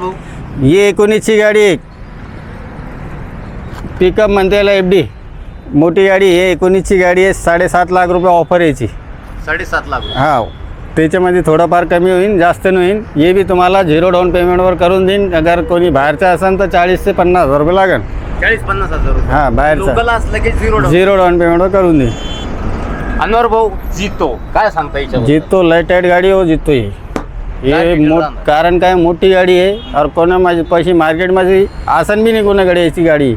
ही एकोणीसची गाडी पिकअप म्हणते याला एफ डी मोठी गाडी आहे एकोणीसची गाडी आहे. साडेसात लाख रुपये ऑफर याची. साडेसात लाख. हा त्याच्यामध्ये थोडंफार कमी होईल जास्त नाही होईल हे बी तुम्हाला झिरो डाऊन पेमेंटवर करून देईन. अगर कोणी बाहेरचं असेल तर चाळीस ते पन्नास हजार रुपये लागेल. चाळीस पन्नास हजार रुपये. हा बाहेरचा. लोकल असलं की झिरो डाऊन. झिरो डाऊन पेमेंटवर करून देईन. अनवर भाऊ जितो. काय सांगता याच्याबद्दल? जितो लाइट टाईट गाडी हो जितो ही हे मोठ? कारण काय मोठी गाडी आहे और कोणा माझी पैसे मार्केटमध्ये आसन बी नाही कोणाकडे याची गाडी.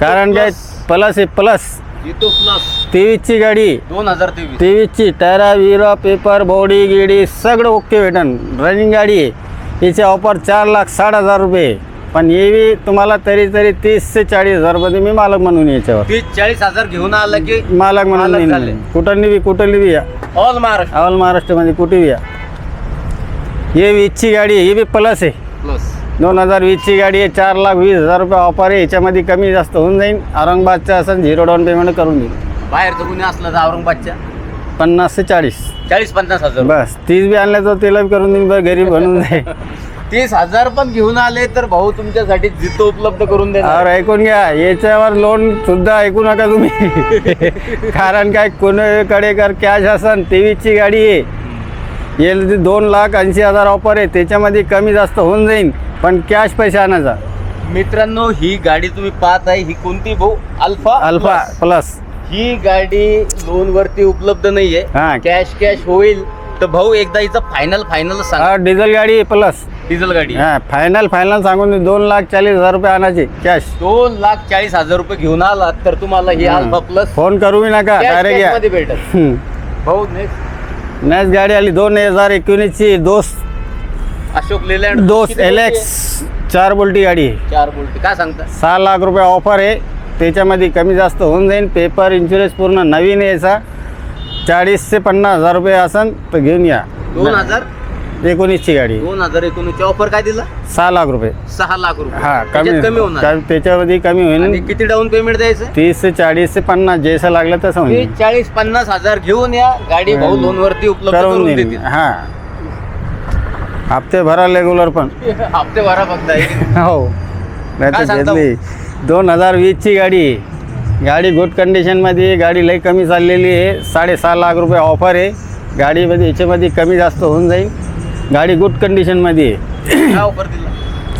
कारण काय. प्लस. आहे प्लस. जितो प्लस. तेवीसची गाडी. दोन हजार तेवीस. तेवीसची टायरा विरा पेपर बॉडी गिडी सगळं ओके भेटन. रनिंग गाडी आहे. याचे ऑफर चार लाख साठ हजार रुपये. पण बी तुम्हाला तरी तरी तीस ते चाळीस हजारमध्ये मी मालक म्हणून याच्यावर. तीस चाळीस हजार घेऊन आलं की मालक म्हणून. कुठं बी कुठं बी या. ऑल महाराष्ट्र. ऑल महाराष्ट्रामध्ये कुठे बी या. हे वीसची गाडी आहे ही बी प्लस आहे प्लस दोन हजार वीसची गाडी आहे चार लाख वीस हजार रुपये ऑफर आहे याच्यामध्ये कमी जास्त होऊन जाईल औरंगाबादच्या असं झिरो डाऊन पेमेंट करून देईल बाहेरचं कुणी असलं तर औरंगाबादच्या. पन्नास ते चाळीस. चाळीस पन्नास हजार बस तीस बी आणल्या तर तिला बी करून देईन बरं गरीब बनून जाईल तीस हजार पण घेऊन आले तर भाऊ तुमच्यासाठी जितो उपलब्ध करून देणार. और ऐकून घ्या याच्यावर लोन सुद्धा ऐकू नका तुम्ही. कारण काय कोणाकडे कर कॅश असन तेवीसची गाडी आहे. याला दोन लाख ऐंशी हजार ऑफर आहे. त्याच्यामध्ये कमी जास्त होऊन जाईल पण कॅश पैसे आणायचा. मित्रांनो ही गाडी तुम्ही पाहत आहे ही कोणती भाऊ? Alpha alpha Plus. प्लस ही गाडी लोन वरती उपलब्ध नाहीये. हा. कॅश कॅश होईल. तर भाऊ एकदा हिचं फायनल फायनल सांग. डिझेल गाडी प्लस डिझेल गाडी हा फायनल फायनल सांगून दे, दोन लाख चाळीस हजार रुपये आणायचे कॅश दोन लाख चाळीस हजार रुपये घेऊन आलात तर तुम्हाला ही अल्फा प्लस फोन करू नका डायरेक्ट या. मध्ये भेटत हम्म. भाऊ नेक्स्ट नेक्स्ट गाडी आली. दोन हजार एकोणीसची दोस्त. अशोक लेलँड. दोस्त किती एल बोलते? एक्स चार बोल्टी गाडी. आहे चार बोलते. काय सांगता? सहा लाख रुपये ऑफर आहे. त्याच्यामध्ये कमी जास्त होऊन जाईल पेपर इन्शुरन्स पूर्ण नवीन आहे याचा. चाळीस ते पन्नास हजार रुपये असन तर घेऊन या. दोन हजार? एकोणीसची गाडी. दोन हजार एकोणीसची ऑफर काय दिला? सहा लाख रुपये. सहा लाख रुपये. हा त्याच्यात कमी कमी होणार. का- त्याच्यामध्ये कमी आणि होईल किती डाऊन पेमेंट द्यायचं? तीस ते चाळीस ते पन्नास जसं लागलं तसं होईल. चाळीस पन्नास हजार घेऊन या. गाडी भाऊ लोन वरती उपलब्ध करून करून देईन देतील. हां. हप्ते भरा रेग्युलर पण. हप्ते भरा फक्त. आहे. हो. नाही काय तर सांगता? घेतली. दोन हजार वीसची गाडी. आहे. गाडी गुड कंडिशनमध्ये आहे. गाडी लई कमी चाललेली आहे. साडेसहा लाख रुपये ऑफर आहे. गाडीमध्ये याच्यामध्ये कमी जास्त होऊन जाईल. गाडी गुड कंडिशनमध्ये आहे. काय ऑफर दिला?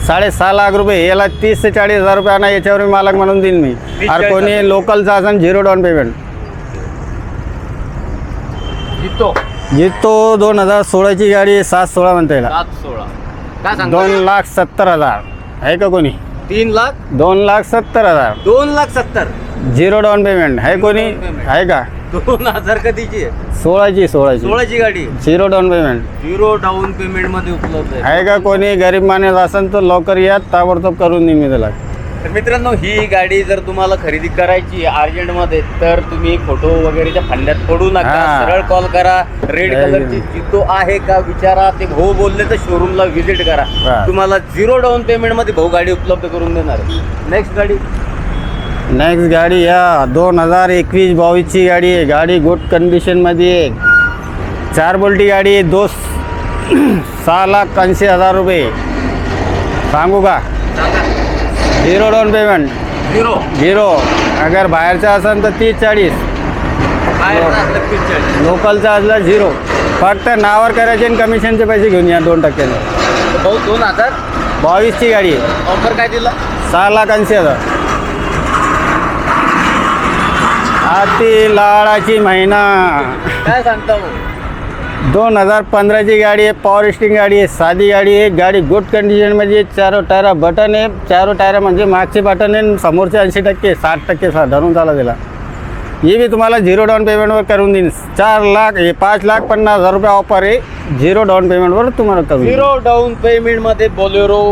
साडेसहा लाख रुपये. याला तीस ते चाळीस हजार रुपये आणा याच्यावर मी मालक म्हणून देईन मी. चाळीस और कोणी. लोकलचा असेल झिरो डाऊन पेमेंट जितो. जितो दोन हजार सोळाची गाडी आहे सात सोळा म्हणता येईल सात सोळा. काय सांगता? दोन लाख सत्तर हजार. आहे का कोणी? तीन लाख? दोन लाख सत्तर हजार. दोन लाख सत्तर. झिरो डाऊन पेमेंट आहे कोणी. आहे का? दोन हजार कधीची आहे? सोळाची सोळाची. सोळाची गाडी. Zero down payment zero down पेमेंटमध्ये उपलब्ध आहे. आहे का कोणी? गरीब माणूस असेल तर लवकर या ताबडतोब करून मी त्याला. तर मित्रांनो ही गाडी जर तुम्हाला खरेदी करायची अर्जंटमध्ये तर तुम्ही फोटो वगैरेच्या फंड्यात पडू नका. हा. सरळ कॉल करा. रेड नाही. कलरची जितो आहे का विचारा. ते भाऊ बोलले तर शोरूमला व्हिजिट करा. हा. तुम्हाला झिरो डाऊन पेमेंटमध्ये भाऊ गाडी उपलब्ध करून देणार. नेक्स्ट गाडी. नेक्स्ट गाडी या. दोन हजार एकवीस बावीसची गाडी आहे. गाडी गुड कंडिशनमध्ये आहे. चार बोल्टी गाडी आहे. दोस्त सहा लाख ऐंशी हजार रुपये. सांगू का? Zero down payment zero zero अगर बाहेरचा असेल तर तीस चाळीस. लोकलचा असला झिरो फक्त नावावर करायचे आणि कमिशनचे पैसे घेऊन या दोन टक्क्याने. दोन हजार? बावीसची गाडी आहे. ऑफर काय दिला? सहा लाख ऐंशी हजार. आती लाडाची महिना. काय सांगता दोन हजार पंधराची गाडी आहे पॉवर स्टिंग गाडी आहे साधी गाडी आहे. गाडी गुड कंडिशनमध्ये चारो टायरा बटन आहे. चारो टायरा म्हणजे मागचे बटन आहे समोरचे ऐंशी टक्के साठ टक्के सा धरून चाला दिला हे बी तुम्हाला झिरो डाऊन पेमेंटवर करून देईन. चार लाख हे पाच लाख पन्नास हजार रुपये ऑफर आहे. झिरो डाऊन पेमेंटवर तुम्हाला करून. झिरो डाऊन पेमेंटमध्ये बोलेरो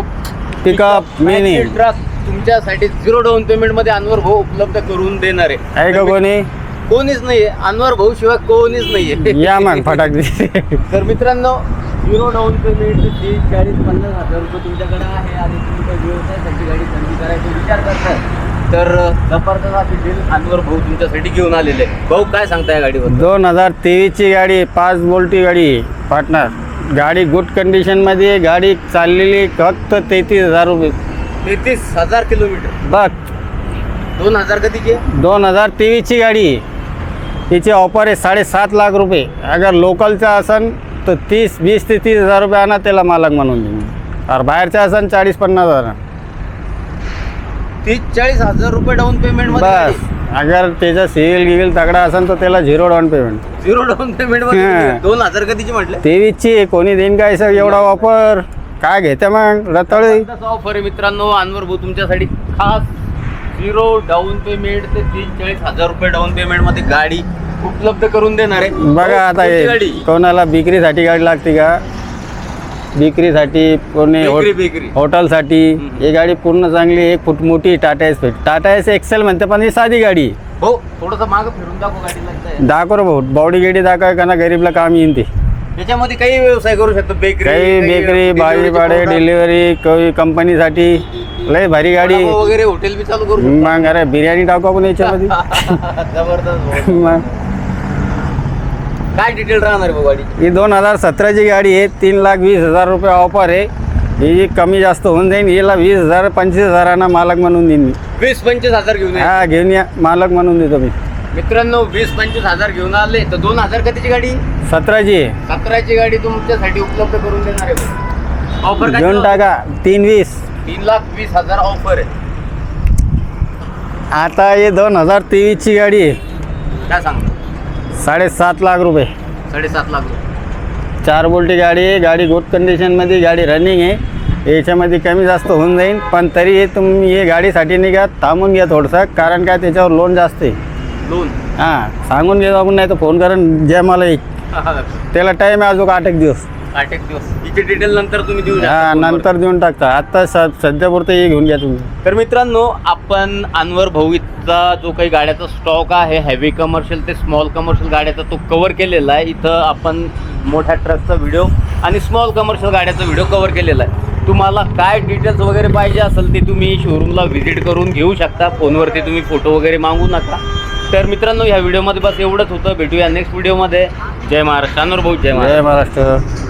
पिकअप मिनी ट्रक तुमच्यासाठी झिरो डाऊन पेमेंटमध्ये अनवर भाऊ उपलब्ध करून देणार आहे. का कोणी? कोणीच नाहीये अनवर भाऊ शिवाय कोणीच नाहीये या मग फटाक तर मित्रांनो झिरो डाऊन पेमेंट तीस चाळीस पन्नास हजार रुपये तुमच्याकडे आहे आणि तुम्ही त्या व्यवसायासाठी गाडी खरेदी करायचा विचार करताय तर जबरदस्त अशी डील अनवर भाऊ तुमच्यासाठी घेऊन आलेले. भाऊ काय सांगताय गाडीवर दोन हजार तेवीसची गाडी पाच बोल्टी गाडी पार्टनर गाडी गुड कंडिशनमध्ये आहे. गाडी चाललेली फक्त तेहतीस हजार रुपये. तेहतीस हजार किलोमीटर. बघ. दोन हजार कधीचे दोन हजार तेवीसची गाडी आहे. तिची ऑफर आहे साडेसात लाख रुपये. अगर लोकलचा असन तर तीस वीस ते तीस हजार रुपये आणा त्याला मालक म्हणून देईन और बाहेरचा असन चाळीस पन्नास हजार. तीस चाळीस हजार रुपये डाऊन पेमेंट बस. मध्ये अगर त्याचा सिव्हिल गिव्हिल तगडा असेल तर त्याला zero down payment zero down payment हा. दोन हजार कधीचे म्हटले? तेवीसची कोणी देईन काय सर? एवढा वापर. काय घेते मग? रताळे. ऑफर आहे मित्रांनो अनवर भाऊ तुमच्यासाठी खास झिरो डाऊन पेमेंट ते तीस चाळीस हजार रुपये डाऊन पेमेंटमध्ये गाडी उपलब्ध करून देणार आहे. बघा आता कोणती हे गाडी? कोणाला विक्रीसाठी गाडी लागते का? विक्रीसाठी होट- बेकरी हॉटेलसाठी. ही गाडी पूर्ण चांगली एक फूट मोठी Tata Ace Tata Ace excel म्हणते पण ही साधी गाडी आहे. हो थोडस माग फिरून दाखव गाडी दाखव रे भाऊ बॉडी गेडी दाखव का ना गरीबला काम येईन ते. त्याच्यामध्ये काही व्यवसाय करू शकतो बेकरी काही बेकरी भाजी पाडे डिलिव्हरी काही कंपनीसाठी लय भारी गाडी आहे. वगैरे हॉटेल बी चालू करू मग अरे बिर्याणी टाकू आपण याच्यामध्ये? जबरदस्त. मग काय डिटेल राहणार आहे भाऊ गाडी ही दोन हजार सतराची गाडी आहे. तीन लाख वीस हजार रुपये ऑफर आहे. ही जी कमी जास्त होऊन जाईल हिला वीस हजार पंचवीस हजारांना मालक म्हणून देईन मी. वीस पंचवीस हजार घेऊन या. हा घेऊन या. मालक म्हणून देतो मी. मित्रांनो वीस पंचवीस हजार घेऊन आले. तर दोन हजार कधीची गाडी? सतराची आहे. सतराची गाडी तुमच्यासाठी उपलब्ध करून देणार आहे ऑफर घेऊन टाका. तीन वीस. तीन लाख वीस हजार ऑफर आहे. आता हे दोन हजार तेवीसची गाडी आहे. काय सांगतो साडेसात लाख रुपये. साडेसात लाख रुपये. चार बोल्टी गाडी आहे गाडी गुड कंडिशनमध्ये गाडी रनिंग आहे. याच्यामध्ये कमी जास्त होऊन जाईल पण तरी हे तुम्ही हे गाडीसाठी निघा थांबून घ्या थोडंसं कारण काय त्याच्यावर लोन जास्त आहे. दोन हां सांगून घेतो आपण नाही तर फोन करून ज्या मला एक. त्याला टाईम आहे अजून आठ एक दिवस. आठ एक दिवस डिटेल नंतर तुम्ही देऊ शकता हा फोनवर. नंतर देऊन टाकता. आत्ता स सध्यापुरतं हे घेऊन घ्या तुम्ही. तर मित्रांनो आपण अनवर भाऊचा जो काही गाड्याचा स्टॉक आहे हेवी कमर्शियल ते स्मॉल कमर्शियल गाड्याचा तो कव्हर केलेला आहे. इथं आपण मोठ्या ट्रकचा व्हिडिओ आणि स्मॉल कमर्शियल गाड्याचा व्हिडिओ कव्हर केलेला आहे. तुम्हाला काय डिटेल्स वगैरे पाहिजे असेल ते तुम्ही शोरूमला व्हिजिट करून घेऊ शकता. फोनवरती तुम्ही फोटो वगैरे मागू नका. तर मित्रांनो ह्या व्हिडिओमध्ये बस एवढंच होतं. भेटूया नेक्स्ट व्हिडिओमध्ये जय महाराष्ट्र. अनवर भाऊ जय महाराष्ट्र. जय महाराष्ट्र.